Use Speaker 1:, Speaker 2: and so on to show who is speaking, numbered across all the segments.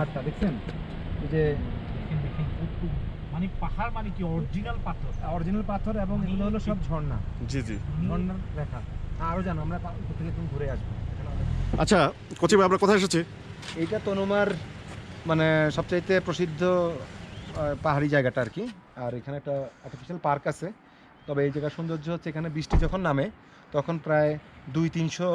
Speaker 1: পাহাড়টা দেখছেন? এই যে
Speaker 2: মানে পাহাড় মানে কি? অরিজিনাল পাথর।
Speaker 1: অরিজিনাল পাথর এবং এগুলো হলো সব ঝর্ণা।
Speaker 3: জি জি।
Speaker 1: ঝর্ণার রেখা। আরও জানো আমরা উপর থেকে তুমি ঘুরে আসব।
Speaker 3: আচ্ছা কচি ভাই আমরা কোথায় এসেছি?
Speaker 1: এইটা তনুমার মানে সবচাইতে প্রসিদ্ধ পাহাড়ি জায়গাটা আর কি। আর এখানে একটা আর্টিফিশিয়াল পার্ক আছে। তবে এই জায়গার সৌন্দর্য হচ্ছে এখানে বৃষ্টি যখন নামে তখন প্রায় দুই তিনশো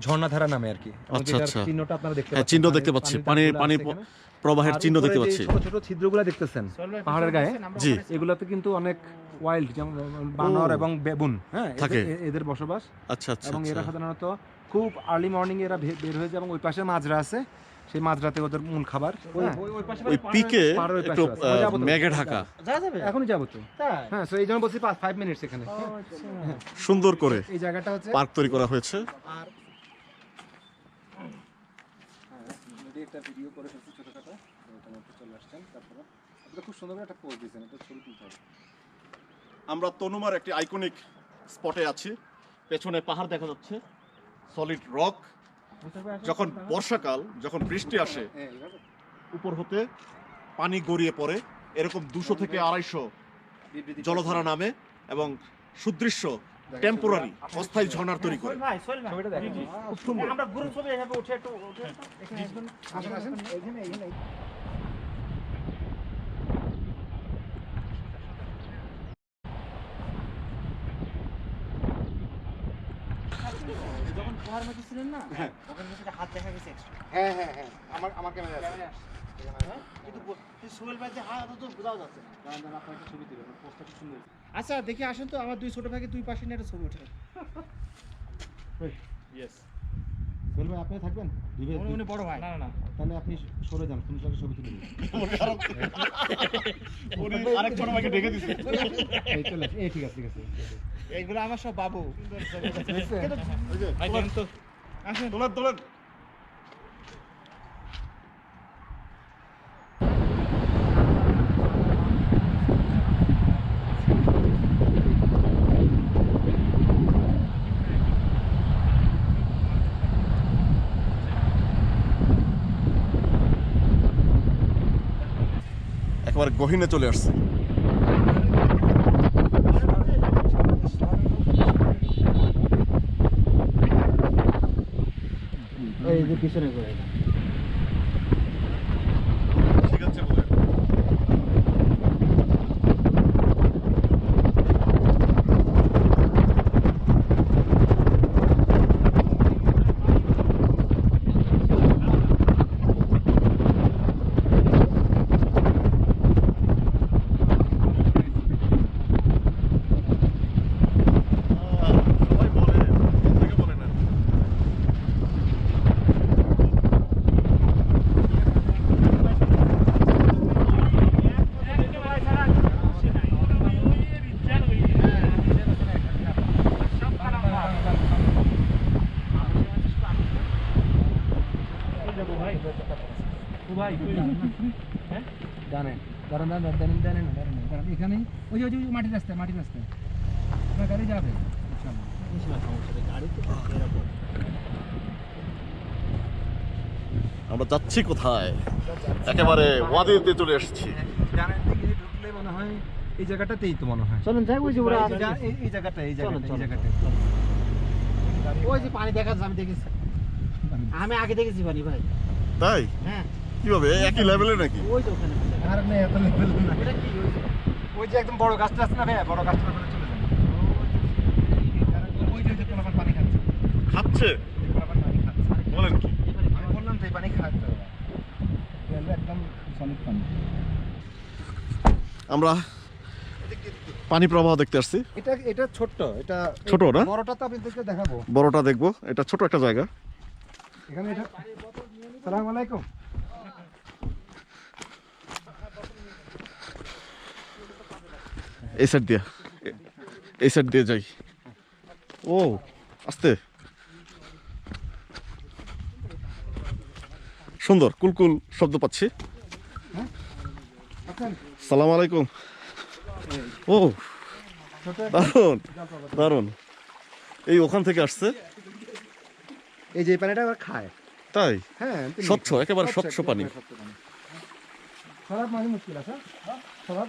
Speaker 1: ঝর্ণাধারা নামে আর কি।
Speaker 3: আচ্ছা, আচ্ছা।
Speaker 1: চিহ্নটা আপনারা দেখতে
Speaker 3: হ্যাঁ,
Speaker 1: পাচ্ছেন
Speaker 3: চিহ্ন
Speaker 1: পানির-
Speaker 3: দেখতে পাচ্ছি।
Speaker 1: পানির
Speaker 3: পানি- পানি প্রবাহের চিহ্ন দেখতে পাচ্ছি।
Speaker 1: ছোট ছোট ছিদ্রগুলো দেখতেছেন। পাহাড়ের গায়ে
Speaker 3: জি।
Speaker 1: এগুলোতে কিন্তু অনেক ওয়াইল্ড যেমন বানর এবং বেবুন হ্যাঁ এদের-
Speaker 3: থাকে।
Speaker 1: এদের বসবাস।
Speaker 3: আচ্ছা আচ্ছা
Speaker 1: এবং এরা
Speaker 3: আচ্ছা।
Speaker 1: সাধারণত খুব আর্লি মর্নিং এরা বের হয়ে যায় এবং ওই পাশে মাজরা আছে। সেই মাজরাতে ওদের মূল খাবার হ্যাঁ।
Speaker 3: ওই পিকে একটু মেঘে ঢাকা।
Speaker 1: এখনই যাব তো। হ্যাঁ তো এই জন্য বলছি পাঁচ ফাইভ মিনিটস এখানে। হ্যাঁ,
Speaker 3: সুন্দর করে
Speaker 1: এই জায়গাটা হচ্ছে
Speaker 3: পার্ক তৈরি করা হয়েছে।
Speaker 1: আর একটা ভিডিও করে ফেলছি ছোটখাটো ওটার মধ্যে চলে আসছেন তারপরে আপনি খুব সুন্দর একটা পোজ দিয়েছেন এটা ছবি তুলতে হবে।
Speaker 3: আমরা তনুমার একটি আইকনিক স্পটে আছি পেছনে পাহাড় দেখা যাচ্ছে সলিড রক যখন বর্ষাকাল যখন বৃষ্টি আসে
Speaker 1: হ্যাঁ,
Speaker 3: উপর হতে পানি গড়িয়ে পড়ে এরকম দুশো থেকে আড়াইশো জলধারা নামে এবং সুদৃশ্য টেম্পোরারি অস্থায়ী ঝর্ণার তৈরি করে।
Speaker 2: আমরা ছবি এভাবে উঠে একটু উঠে যখন মধ্যে ছিলেন না ওখানে কিন্তু হাত দেখা গেছে
Speaker 1: হ্যাঁ হ্যাঁ হ্যাঁ। আমার আমার ক্যামেরা আছে।
Speaker 2: হ্যাঁ? কিন্তু সোহেল ভাই যে হাত তো বোঝাও যাচ্ছে
Speaker 1: আপনার একটা ছবি তুলবেন পোস্টটা সুন্দর।
Speaker 2: আচ্ছা দেখি আসেন তো আমার দুই ছোট ভাইকে দুই পাশে নিয়ে একটা ছবি ওঠে।
Speaker 3: ইয়েস
Speaker 1: সোহেল ভাই আপনি থাকবেন?
Speaker 2: উনি বড় ভাই। না না
Speaker 1: তাহলে আপনি সরে যান করে ছবি তুলে দিন।
Speaker 3: আরেক ছোট ভাইকে ডেকে দিছে।
Speaker 1: এই চলে এই ঠিক আছে ঠিক আছে।
Speaker 2: এইগুলো আমার সব বাবু। আসেন।
Speaker 3: তোলেন। একেবারে গহিনে চলে আসছে।
Speaker 1: এই যে পিছনে করে
Speaker 3: ঠিক আছে বলে সবাই বলে থেকে বলে না
Speaker 1: ওই যে ওই মাটির রাস্তায় মাটির রাস্তায়। আপনার গাড়ি যাবে।
Speaker 3: আমরা যাচ্ছি কোথায়? একেবারে ওয়াদিতে চলে এসেছি।
Speaker 1: ডানের দিকে ঢুকলে মনে হয় এই জায়গাটাতেই তো মনে হয়।
Speaker 2: চলেন যাই ওই যে ওরা
Speaker 1: এই এই- জায়গাটা এই জায়গাটা এই জায়গাটা
Speaker 2: ওই যে পানি দেখা যাচ্ছে আমি দেখেছি। আমি আগে দেখেছি পানি ভাই।
Speaker 3: তাই?
Speaker 2: হ্যাঁ।
Speaker 3: কীভাবে? একই লেভেলে নাকি?
Speaker 2: ওই যে ওখানে।
Speaker 1: আর না এত লেভেল না।
Speaker 2: এটা কি ওই যে?
Speaker 1: একদম বড় গাছটা আছে না ভাই বড় গাছটা ওখানে চলে যান ওই যে ওই পানি খাচ্ছে।
Speaker 3: খাচ্ছে?
Speaker 1: পানি খাচ্ছে।
Speaker 3: বলেন কি?
Speaker 1: আমি বললাম তো এই পানি খাচ্ছে একদম পানি।
Speaker 3: আমরা পানি প্রবাহ দেখতে আসছি।
Speaker 1: এটা এটা ছোট্ট এটা
Speaker 3: ছোট না?
Speaker 1: বড়টা তো আপনাদেরকে দেখাবো।
Speaker 3: বড়টা দেখব। এটা ছোট একটা জায়গা।
Speaker 1: এখানে এটা সালাম আলাইকুম।
Speaker 3: এই সাইড দিয়ে। এই সাইড দিয়ে যাই। ও আস্তে। সুন্দর কুলকুল শব্দ পাচ্ছি। সালাম আলাইকুম। ও
Speaker 1: ছোট
Speaker 3: দারুণ দারুণ। এই ওখান থেকে আসছে।
Speaker 1: এই যে পানিটা ওরা খায়।
Speaker 3: তাই?
Speaker 1: হ্যাঁ
Speaker 3: স্বচ্ছ, একেবারে
Speaker 1: স্বচ্ছ,
Speaker 3: পানি।
Speaker 1: একেবারে স্বচ্ছ পানি। খারাপ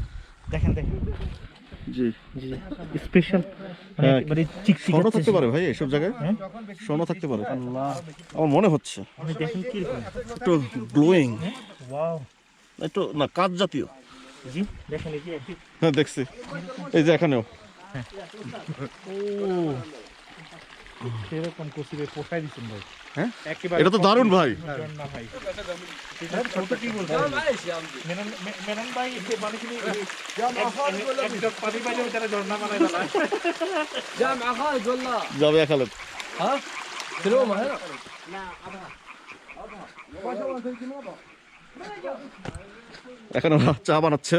Speaker 2: দেখেন দেখেন।
Speaker 3: জি।
Speaker 2: জি স্পেশাল
Speaker 3: হ্যাঁ,
Speaker 2: একেবারে চিকচিক
Speaker 3: স্বর্ণ থাকতে পারে ভাই জায়গায়?
Speaker 2: হ্যাঁ?
Speaker 3: স্বর্ণ থাকতে পারে।
Speaker 2: আল্লাহ।
Speaker 3: আমার মনে হচ্ছে।
Speaker 2: আপনি দেখেন কি
Speaker 3: একটু গ্লোয়িং
Speaker 2: ওয়াও
Speaker 3: একটু না কাজ জাতীয়।
Speaker 2: জি দেখেন এই যে
Speaker 3: হ্যাঁ দেখছি। এই যে এখানেও।
Speaker 2: ও সেরকম পোষাই দিচ্ছেন ভাই।
Speaker 1: হ্যাঁ?
Speaker 3: এটা তো দারুণ ভাই। যাবে
Speaker 4: একালে হ্যাঁ?
Speaker 3: এখন চা বানাচ্ছে।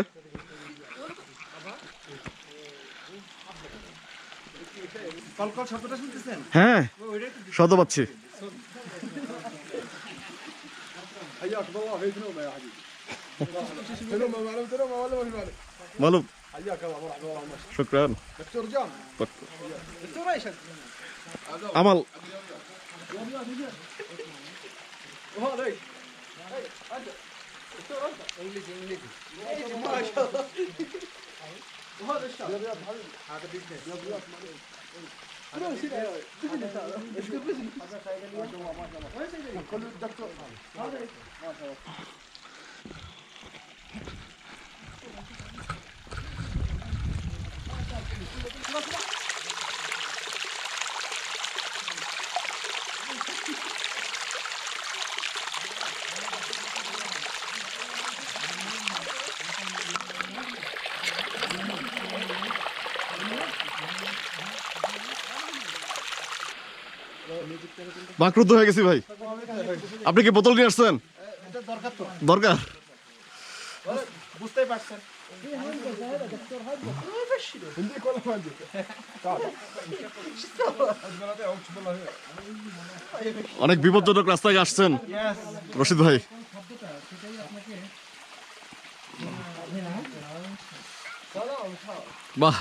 Speaker 3: হ্যাঁ শব্দ পাচ্ছি।
Speaker 5: حياك بالله في دنومه يا حبيبي دنومه معلم دنومه ولا ما في معلم
Speaker 3: معلم
Speaker 5: حياك الله مرحبا والله
Speaker 3: شكرا
Speaker 5: دكتور جام دكتور ايش
Speaker 3: امل
Speaker 5: وهذا ايش؟ انت دكتور انت انجليزي انجليزي ما شاء الله وهذا الشاب هذا بزنس Terus sini ayo. Sini tak. Esok pun sini. Ada saya kali. Masya Allah. Masya Allah. Kalau doktor. Masya Allah.
Speaker 3: বাক্রুদ্ধ হয়ে গেছি ভাই। আপনি কি বোতল নিয়ে আসছেন? দরকার। অনেক বিপজ্জনক রাস্তায় আসছেন। রশিদ ভাই। বাহ।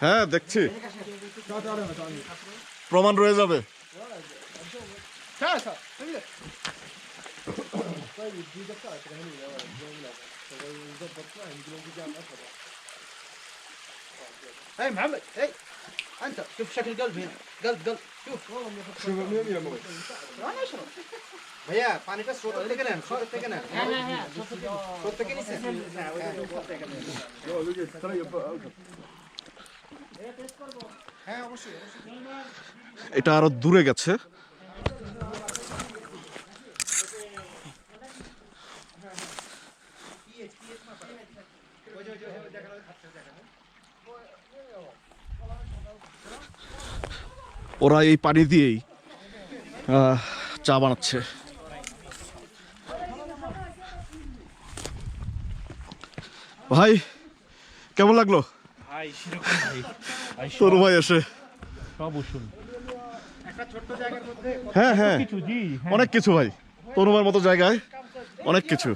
Speaker 3: হ্যাঁ দেখছি। প্রমাণ রয়ে যাবে
Speaker 2: هاي محمد هاي انت شوف شكل قلب هنا قلب قلب شوف
Speaker 5: شوف منين يا موي
Speaker 2: انا اشرب ভাইয়া পানিটা স্রোত থেকে নেন স্রোত থেকে নেন হ্যাঁ হ্যাঁ হ্যাঁ স্রোত থেকে নিছেন হ্যাঁ অবশ্যই
Speaker 3: এটা আরও দূরে গেছে। ওরা এই পানি দিয়েই চা বানাচ্ছে। ভাই কেমন লাগল?
Speaker 2: ভাই। সেরকম ভাই ভাই
Speaker 3: তোর ভাই এসে।
Speaker 2: সব উসুল।
Speaker 3: হ্যাঁ হ্যাঁ।
Speaker 2: হ্যাঁ।
Speaker 3: অনেক কিছু ভাই। তনুমার মতো জায়গায় অনেক কিছু।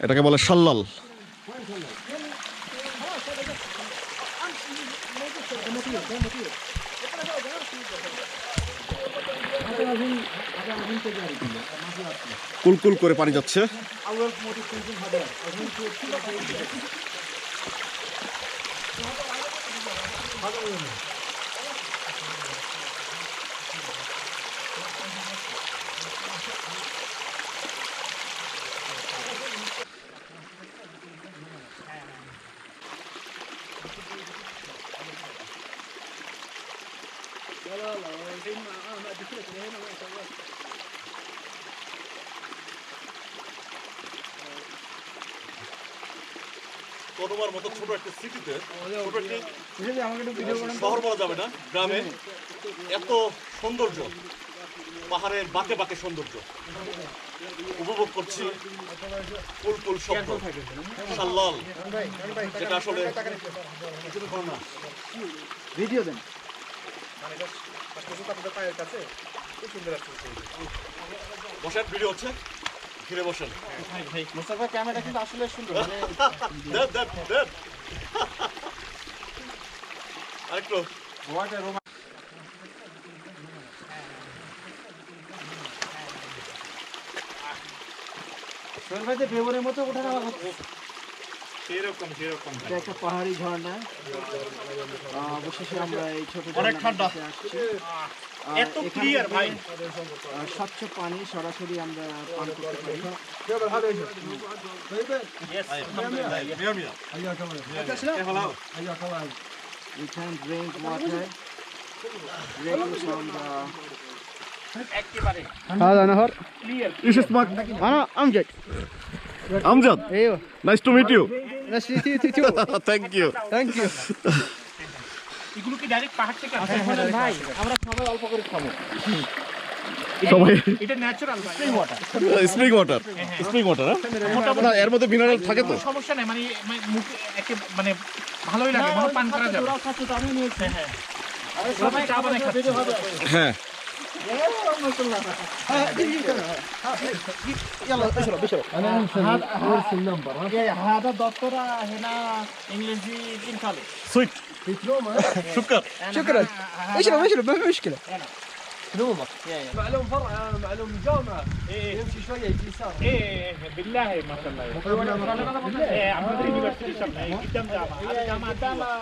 Speaker 3: এটাকে বলে সাল্লাল কুলকুল করে পানি যাচ্ছে। তনুমার মতো ছোট একটা সিটিতে ছোট একটি শহর বলা যাবে না গ্রামে। এত সৌন্দর্য পাহাড়ের বাঁকে বাঁকে সৌন্দর্য। উপভোগ করছি কুল কুল শব্দ সাল্লাল যেটা আসলে
Speaker 2: ভিডিও দেন।
Speaker 3: বসেন ভিডিও হচ্ছে। ঘিরে বসেন।
Speaker 2: মুস্তাফা ক্যামেরা কিন্তু আসলে সুন্দর মানে
Speaker 3: আরেকটু।
Speaker 2: মতো ওঠা
Speaker 6: সেরকম সেরকম
Speaker 2: এটা একটা পাহাড়ি ঝর্ণা। অবশেষে আমরা এই ছোট
Speaker 3: অনেক ঠান্ডা।
Speaker 2: ঝর্ণার কাছে আসছি আহ,
Speaker 6: এত
Speaker 2: এখান
Speaker 6: ক্লিয়ার
Speaker 2: থেকে,
Speaker 6: ভাই
Speaker 2: আহ, স্বচ্ছ পানি সরাসরি আমরা পান করতে পারি
Speaker 3: মিয়া মিয়া
Speaker 2: We can drink water directly from the
Speaker 6: একেবারে
Speaker 2: هذا نهر
Speaker 6: ক্লিয়ার
Speaker 3: ايش اسمك
Speaker 2: انا امجد
Speaker 3: امجد
Speaker 2: ايوه
Speaker 3: نايس تو ميت يو
Speaker 2: ناس تي تي تي
Speaker 3: থ্যাংক ইউ
Speaker 2: ثانك يو
Speaker 6: এগুলো কি ডাইরেক্ট পাহাড় থেকে আসে ভাই
Speaker 2: আমরা সবাই অল্প করে খাবো
Speaker 3: সবাই
Speaker 6: এটা ন্যাচারাল ভাই
Speaker 3: স্প্রিং ওয়াটার স্প্রিং ওয়াটার না এর মধ্যে মিনারেল থাকে তো
Speaker 6: সমস্যা নেই মানে মানে মুখ একে মানে ভালোই লাগে মানে পান করা যাবে
Speaker 2: ওরাও খাচ্ছে তো আমি নিয়েছি
Speaker 6: হ্যাঁ সবাই চা বানায় খাচ্ছে
Speaker 3: হ্যাঁ
Speaker 2: يلا اشرب اشرب
Speaker 1: انا هذا هذا النمبر
Speaker 2: هذا دكتور هنا انجليزي انتالي
Speaker 3: সুইট شكرا.
Speaker 2: شكرا. اشرب اشرب ما في مشكلة.
Speaker 5: نومك معلوم فرع معلوم جامعه يمشي شوية يجي يسار.
Speaker 6: إيه بالله ما شاء الله. مقابله مقابله يونيفرسيتي شمال قدام جامعه جامعه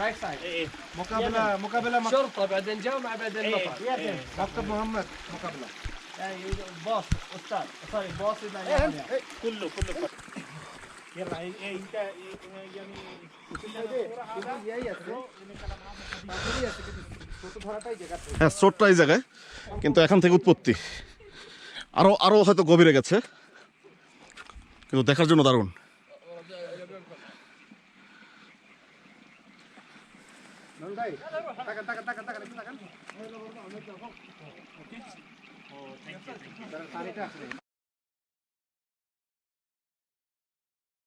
Speaker 2: رايت سايد
Speaker 1: مقابلة مقابله
Speaker 5: مقابلة مقابلة. شرطة بعدين
Speaker 6: إيه.
Speaker 5: مقابله
Speaker 6: بعدين
Speaker 1: مقابله مقابله مكتب
Speaker 2: مقابله مقابلة. يعني باص
Speaker 6: أستاذ. مقابله باص. إيه، إيه. كله كله.
Speaker 3: হ্যাঁ স্রোতটা এই জায়গায় কিন্তু এখান থেকে উৎপত্তি। আরও আরও হয়তো গভীরে গেছে কিন্তু দেখার জন্য দারুণ।